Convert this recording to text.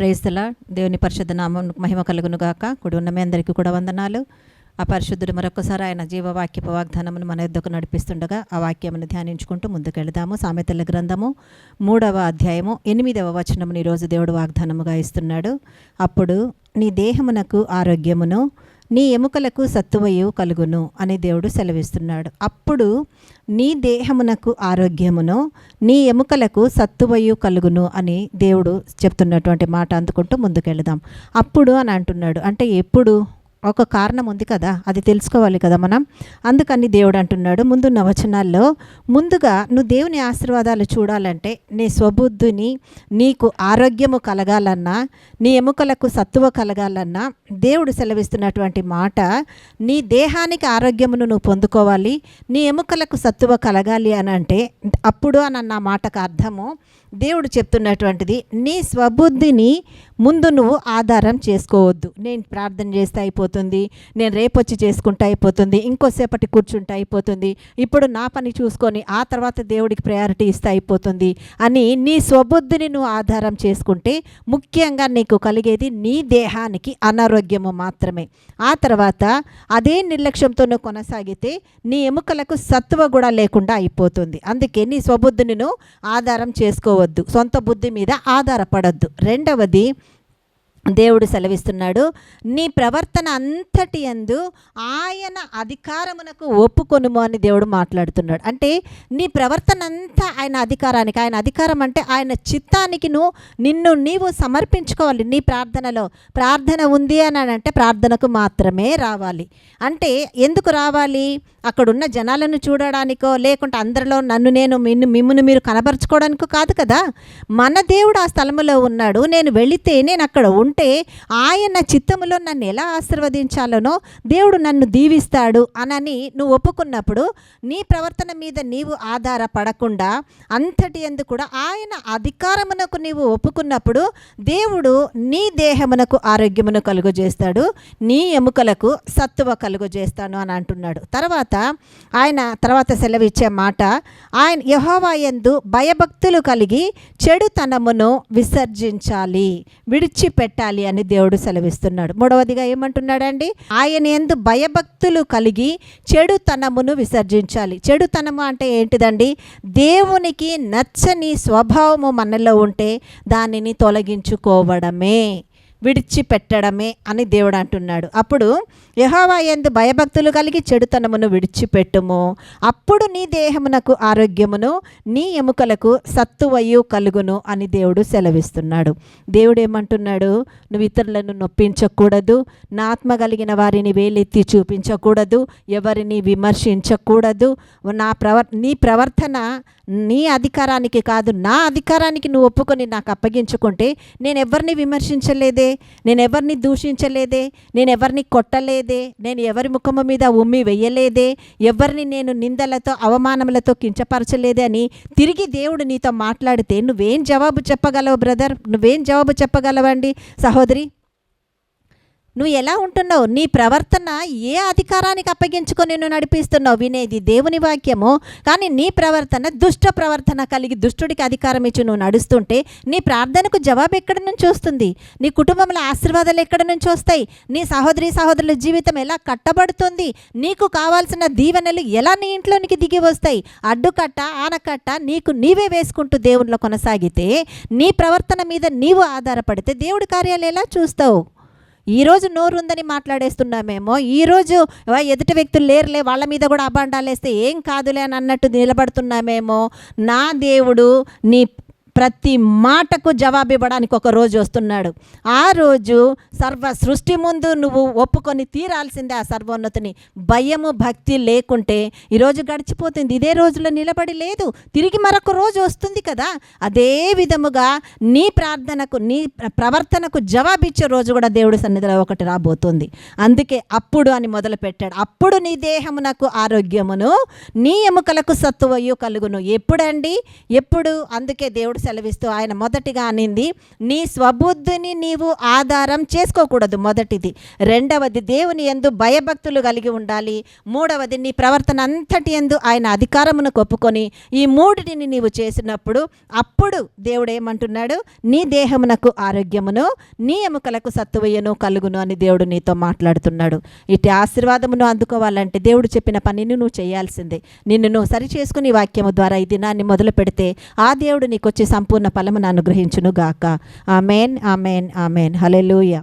ప్రేస్తల దేవుని పరిశుద్ధ నామం మహిమ కలుగును గాక కుడి ఉన్న మీ అందరికీ కూడా వందనాలు. ఆ పరిశుద్ధుడు మరొకసారి ఆయన జీవవాక్యపు వాగ్దానమును మన యుద్ధకు నడిపిస్తుండగా ఆ వాక్యమును ధ్యానించుకుంటూ ముందుకెళదాము. సామెతల గ్రంథము మూడవ అధ్యాయము ఎనిమిదవ వచనమును ఈరోజు దేవుడు వాగ్దానముగా ఇస్తున్నాడు. అప్పుడు నీ దేహమునకు ఆరోగ్యమును నీ ఎముకలకు సత్తువయు కలుగును అని దేవుడు సెలవిస్తున్నాడు. అప్పుడు నీ దేహమునకు ఆరోగ్యమును నీ ఎముకలకు సత్తువయు కలుగును అని దేవుడు చెప్తున్నటువంటి మాట అందుకుంటూ ముందుకెళదాం. అప్పుడు అని అంటున్నాడు. అంటే ఎప్పుడు? ఒక కారణం ఉంది కదా అది తెలుసుకోవాలి కదా మనం. అందుకని దేవుడు అంటున్నాడు ముందున్న వచనాల్లో ముందుగా నువ్వు దేవుని ఆశీర్వాదాలు చూడాలంటే నీ స్వబుద్ధిని నీకు ఆరోగ్యము కలగాలన్నా నీ ఎముకలకు సత్తువ కలగాలన్నా దేవుడు సెలవిస్తున్నటువంటి మాట నీ దేహానికి ఆరోగ్యమును నువ్వు పొందుకోవాలి నీ ఎముకలకు సత్తువ కలగాలి అని అంటే అప్పుడు అని అన్న మాటకు అర్థము దేవుడు చెప్తున్నటువంటిది నీ స్వబుద్ధిని ముందు నువ్వు ఆధారం చేసుకోవద్దు. నేను ప్రార్థన చేస్తే అయిపోతుంది నేను రేపొచ్చి చేసుకుంటే అయిపోతుంది ఇంకోసేపటి కూర్చుంటే అయిపోతుంది. ఇప్పుడు నా పని చూసుకొని ఆ తర్వాత దేవుడికి ప్రయారిటీ ఇస్తే అయిపోతుంది అని నీ స్వబుద్ధిని నువ్వు ఆధారం చేసుకుంటే ముఖ్యంగా నీకు కలిగేది నీ దేహానికి అనారోగ్యము మాత్రమే. ఆ తర్వాత అదే నిర్లక్ష్యంతో నువ్వు కొనసాగితే నీ ఎముకలకు సత్తువ కూడా లేకుండా అయిపోతుంది. అందుకే నీ స్వబుద్ధిని నువ్వు ఆధారం చేసుకోవద్దు. సొంత బుద్ధి మీద ఆధారపడద్దు. రెండవది దేవుడు సెలవిస్తున్నాడు నీ ప్రవర్తన అంతటి అందు ఆయన అధికారమునకు ఒప్పుకొనుము అని దేవుడు మాట్లాడుతున్నాడు. అంటే నీ ప్రవర్తన అంతా ఆయన అధికారానికి ఆయన అధికారం అంటే ఆయన చిత్తానికి నువ్వు నిన్ను నీవు సమర్పించుకోవాలి. నీ ప్రార్థనలో ప్రార్థన ఉంది అని అంటే ప్రార్థనకు మాత్రమే రావాలి. అంటే ఎందుకు రావాలి? అక్కడున్న జనాలను చూడడానికో లేకుంటే అందరిలో నన్ను నేను మిన్ను మిమ్మల్ని మీరు కనబరుచుకోవడానికో కాదు కదా. మన దేవుడు ఆ స్థలములో ఉన్నాడు. నేను వెళితే నేను అక్కడ ఉంటే ఆయన చిత్తములో నన్ను ఎలా ఆశీర్వదించాలనో దేవుడు నన్ను దీవిస్తాడు అనని నువ్వు ఒప్పుకున్నప్పుడు నీ ప్రవర్తన మీద నీవు ఆధారపడకుండా అంతటి ఎందు కూడా ఆయన అధికారమునకు నీవు ఒప్పుకున్నప్పుడు దేవుడు నీ దేహమునకు ఆరోగ్యమును కలుగజేస్తాడు నీ ఎముకలకు సత్తువ కలుగజేస్తాను అని అంటున్నాడు. తర్వాత ఆయన తర్వాత సెలవిచ్చే మాట ఆయన యహోవా యందు భయభక్తులు కలిగి చెడుతనమును విసర్జించాలి విడిచిపెట్ట పెట్టాలి అని దేవుడు సెలవిస్తున్నాడు. మూడవదిగా ఏమంటున్నాడండి? ఆయన ఎందు భయభక్తులు కలిగి చెడుతనమును విసర్జించాలి. చెడుతనము అంటే ఏంటిదండి? దేవునికి నచ్చని స్వభావము మనలో ఉంటే దానిని తొలగించుకోవడమే. విడిచిపెట్టడమే అని దేవుడు అంటున్నాడు. అప్పుడు యహోవా ఎందు భయభక్తులు కలిగి చెడుతనమును విడిచిపెట్టుము. అప్పుడు నీ దేహమునకు ఆరోగ్యమును నీ ఎముకలకు సత్తువయు కలుగును అని దేవుడు సెలవిస్తున్నాడు. దేవుడు ఏమంటున్నాడు? నువ్వు ఇతరులను నొప్పించకూడదు నా ఆత్మ కలిగిన వారిని వేలెత్తి చూపించకూడదు ఎవరిని విమర్శించకూడదు. నా ప్రవర్ నీ ప్రవర్తన నీ అధికారానికి కాదు నా అధికారానికి నువ్వు ఒప్పుకొని నాకు అప్పగించుకుంటే నేను ఎవరిని విమర్శించలేదే? నేను ఎవరిని దూషించలేదే నేను ఎవరిని కొట్టలేదే నేను ఎవరి ముఖము మీద ఉమ్మి వెయ్యలేదే ఎవరిని నేను నిందలతో అవమానములతో కించపరచలేదే అని తిరిగి దేవుడు నీతో మాట్లాడితే నువ్వేం జవాబు చెప్పగలవు బ్రదర్? నువ్వేం జవాబు చెప్పగలవండి? సహోదరి నువ్వు ఎలా ఉంటున్నావు? నీ ప్రవర్తన ఏ అధికారానికి అప్పగించుకొని నువ్వు నడిపిస్తున్నావు? వినేది దేవుని వాక్యము. కానీ నీ ప్రవర్తన దుష్ట ప్రవర్తన కలిగి దుష్టుడికి అధికారం ఇచ్చి నువ్వు నడుస్తుంటే నీ ప్రార్థనకు జవాబు ఎక్కడి నుంచి వస్తుంది? నీ కుటుంబంలో ఆశీర్వాదాలు ఎక్కడి నుంచి వస్తాయి? నీ సహోదరి సహోదరుల జీవితం ఎలా కట్టబడుతుంది? నీకు కావాల్సిన దీవెనలు ఎలా నీ ఇంట్లోనికి దిగి వస్తాయి? అడ్డుకట్ట ఆనకట్ట నీకు నీవే వేసుకుంటూ దేవునిలో కొనసాగితే నీ ప్రవర్తన మీద నీవు ఆధారపడితే దేవుడి కార్యాలు ఎలా చూస్తావు? ఈరోజు నోరుందని మాట్లాడేస్తున్నామేమో ఈరోజు ఎదుటి వ్యక్తులు లేరులే వాళ్ళ మీద కూడా అబాండాలేస్తే ఏం కాదులే అని అన్నట్టు నిలబడుతున్నామేమో. నా దేవుడు నీ ప్రతి మాటకు జవాబు ఇవ్వడానికి ఒక రోజు వస్తున్నాడు. ఆ రోజు సర్వ సృష్టి ముందు నువ్వు ఒప్పుకొని తీరాల్సిందే ఆ సర్వోన్నతిని. భయము భక్తి లేకుంటే ఈరోజు గడిచిపోతుంది. ఇదే రోజులో నిలబడి లేదు. తిరిగి మరొక రోజు వస్తుంది కదా. అదే విధముగా నీ ప్రార్థనకు నీ ప్రవర్తనకు జవాబిచ్చే రోజు కూడా దేవుడి సన్నిధిలో ఒకటి రాబోతుంది. అందుకే అప్పుడు అని మొదలు పెట్టాడు అప్పుడు నీ దేహమునకు ఆరోగ్యమును నీ ఎముకలకు సత్తువయు కలుగును. ఎప్పుడండి? ఎప్పుడు? అందుకే దేవుడు సెలవిస్తూ ఆయన మొదటిగా అనింది నీ స్వబుద్ధిని నీవు ఆధారం చేసుకోకూడదు మొదటిది. రెండవది దేవుని ఎందు భయభక్తులు కలిగి ఉండాలి. మూడవది నీ ప్రవర్తన అంతటి ఎందు ఆయన అధికారమును కొప్పుకొని ఈ మూడిటిని నీవు చేసినప్పుడు అప్పుడు దేవుడు ఏమంటున్నాడు? నీ దేహమునకు ఆరోగ్యమును నీ ఎముకలకు సత్తువయ్యను కలుగును అని దేవుడు నీతో మాట్లాడుతున్నాడు. ఇటు ఆశీర్వాదమును అందుకోవాలంటే దేవుడు చెప్పిన పనిని నువ్వు చేయాల్సిందే. నిన్ను నువ్వు సరి చేసుకుని వాక్యము ద్వారా ఈ దినాన్ని మొదలు పెడితే ఆ దేవుడు నీకు వచ్చే సంపూర్ణ ఫలమును అనుగ్రహించును గాక ఆమెన్ ఆమెన్ ఆమెన్. హలెలూయ